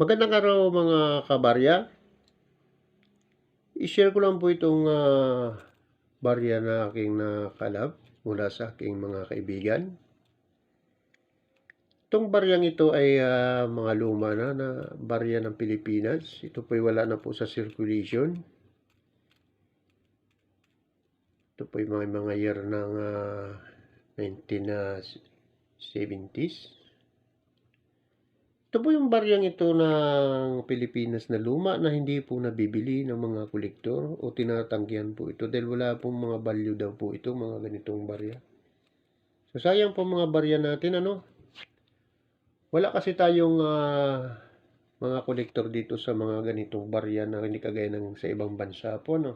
Magandang araw mga kabarya. I-share ko lang po itong ah, barya na aking nakalap mula sa aking mga kaibigan. Itong baryang ito ay ah, mga luma na na barya ng Pilipinas. Ito po ay wala na po sa circulation. Ito po ay mga, mga year ng ah, 1970s. Ito po yung baryang ito ng Pilipinas na luma na hindi po nabibili ng mga kolektor o tinatanggihan po ito dahil wala pong mga value daw po ito, mga ganitong barya. So sayang po mga barya natin, ano? Wala kasi tayong ah, mga kolektor dito sa mga ganitong barya na hindi kagaya ng sa ibang bansa po, no?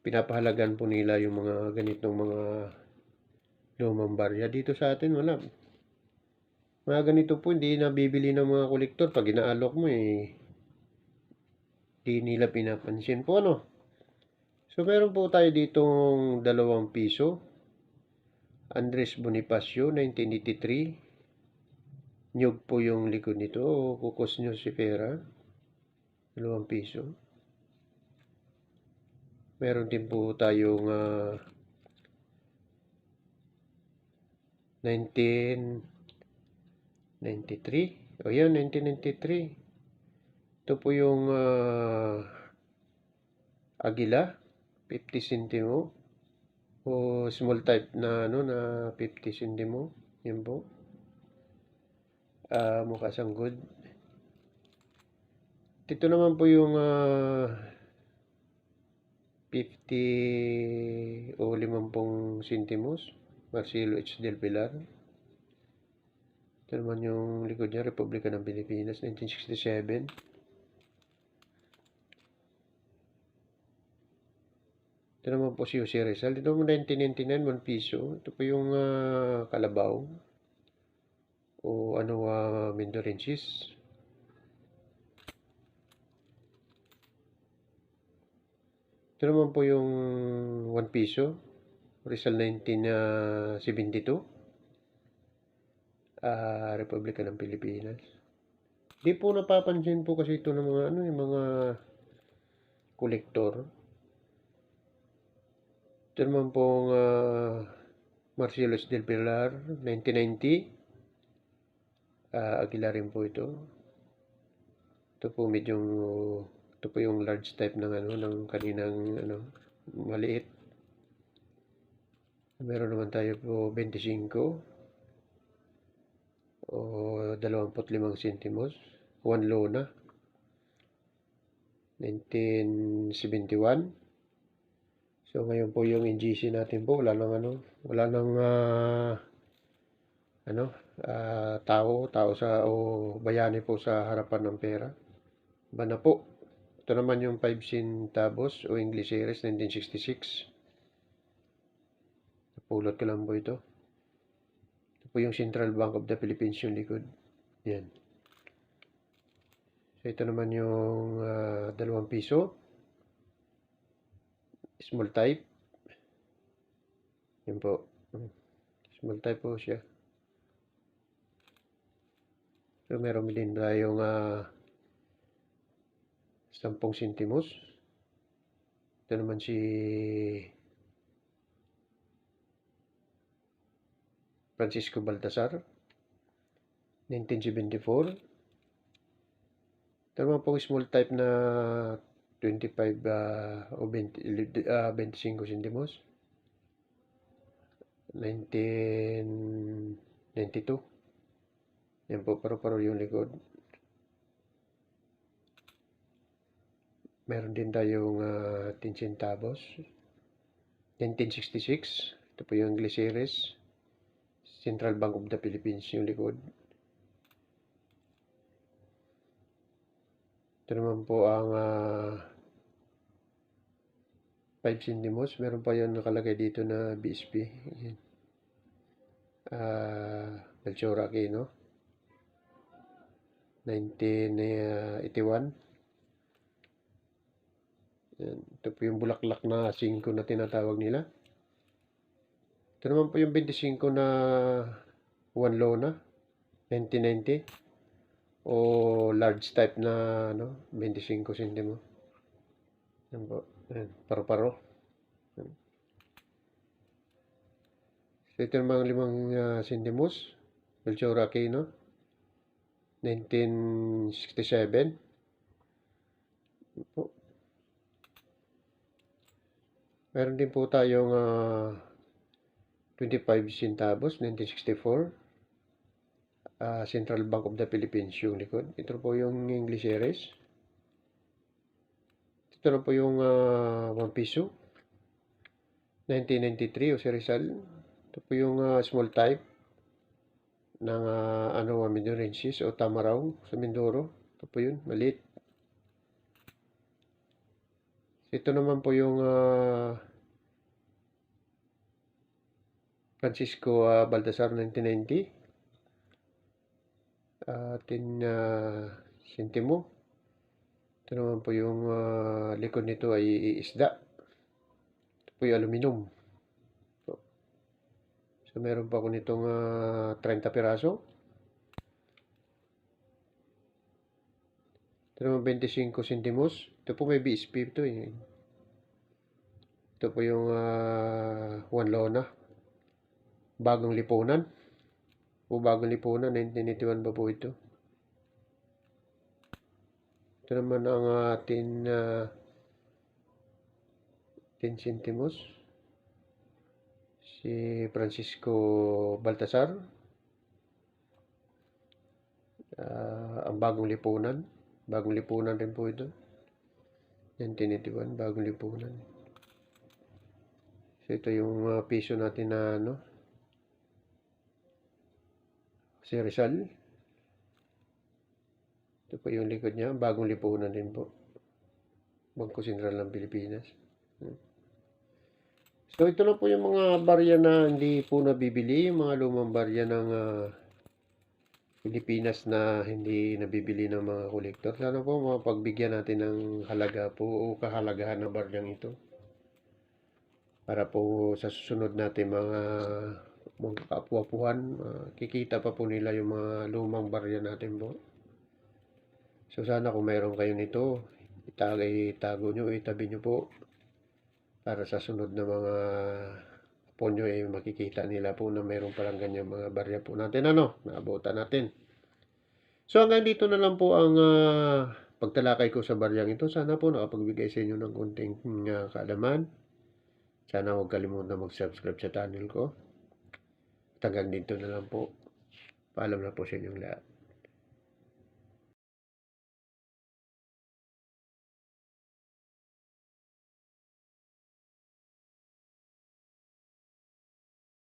Pinapahalagan po nila yung mga ganitong mga lumang barya. Dito sa atin, wala. Mga ganito po, hindi nabibili ng mga kolektor pag inaalok mo eh. Hindi nila pinapansin po ano. So meron po tayo ditong dalawang piso. Andres Bonifacio, 1983. Nyug po yung likod nito. O kukos nyo si Pera. Dalawang piso. Meron din po tayong ah, uh, 19... 93. O yan, 1993. Ito po yung ah, uh, agila, 50 centimo. O small type na ano na 50 centimo. Yan po. Uh, mukha siyang good. Dito naman po yung ah, uh, 50 o 50 centimos. Marcelo H. Del Pilar. Ito naman yung likod niya, Republika ng Pilipinas, 1967. Ito naman po si Jose Rizal. Ito naman 1999, 1 piso. Ito po yung ah, Kalabaw. O ano, uh, Mindorensis. Ito naman po yung 1 piso. Rizal 1972. Ah, Republika ng Pilipinas. Di po napapansin po kasi ito ng mga ano, yung mga kolektor. Ito naman pong ah, Marcelo del Pilar, 1990. Ah, Aguilar rin po ito. Ito po medyo ito po yung large type ng ano ng kaninang ano maliit. Meron naman tayo po 25 o 25 centimos. One lona. 1971. So ngayon po yung NGC natin po wala nang ano, wala nang ah, ano, ah, tao, tao sa o bayani po sa harapan ng pera. Iba na po. Ito naman yung 5 centavos o English Series 1966. Napulot ko lang po ito. Po yung Central Bank of the Philippines yung likod. Yan. So ito naman yung dalawang piso. Small type. Yan po. Small type po siya. So meron din tayong ah, 10 sentimos. Ito naman si Francisco Baltasar. 1974. Ito naman pong small type na 25 ah, o 20, ah, 25 sentimos. 1992. Yan po, paro-paro yung likod. Meron din tayong ah, 10 centavos. 1966. Ito po yung Series. Central Bank of the Philippines yung likod. Ito naman po ang ah, 5 centimos. Meron pa yung nakalagay dito na BSP. Yan. Ah, Melchor Aquino. 1981. Yan. Ito po yung bulaklak na 5 na tinatawag nila. Ito naman po yung 25 na 1 lona. 1990. o large type na ano, 25 centimo. Yan po. Yan, paro-paro. So, ito namang limang uh, sentimos. Belchora Aquino. 1967. Yan po. Meron din po tayong ah, 25 centavos, 1964. Ah, Central Bank of the Philippines yung likod. Ito po yung English series. Ito na po yung ah, 1 piso. 1993 o si Rizal. Ito po yung ah, small type ng ah, ano, Mindorensis o Tamaraw sa Mindoro. Ito po yun, maliit. Ito naman po yung ah, Francisco ah, Baltasar 1990. Uh, tin ah, sentimo. Ito naman po yung ah, likod nito ay isda. Ito po yung aluminum. So, so meron pa ako nitong ah, 30 piraso. Ito naman 25 sentimos. Ito po may BSP ito eh. Ito po yung ah, one lona. Bagong lipunan. O bagong lipunan. 1981 pa po ito. Ito naman ang atin uh, 10 centimos. Si Francisco Baltasar. Ah, ang bagong lipunan. Bagong lipunan rin po ito. 1981, bagong lipunan. So ito yung ah, piso natin na ano. Si Rizal. Ito po yung likod niya. Bagong lipunan din po. Bangko Sentral ng Pilipinas. So ito na po yung mga barya na hindi po nabibili. Yung mga lumang barya ng ah, Pilipinas na hindi nabibili ng mga kolektor. Sana po mapagbigyan natin ng halaga po o kahalagahan ng baryang ito. Para po sa susunod natin mga mga kapuapuhan, ah, kikita pa po nila yung mga lumang barya natin po. So sana kung mayroon kayo nito, itagay itago nyo, itabi nyo po para sa sunod na mga po nyo ay makikita nila po na mayroon palang ganyan mga barya po natin ano, naabutan natin. So hanggang dito na lang po ang ah, pagtalakay ko sa baryang ito. Sana po nakapagbigay sa inyo ng konting uh, kaalaman. Sana huwag kalimutan mag-subscribe sa channel ko. At hanggang dito na lang po. Paalam na po sa inyong lahat.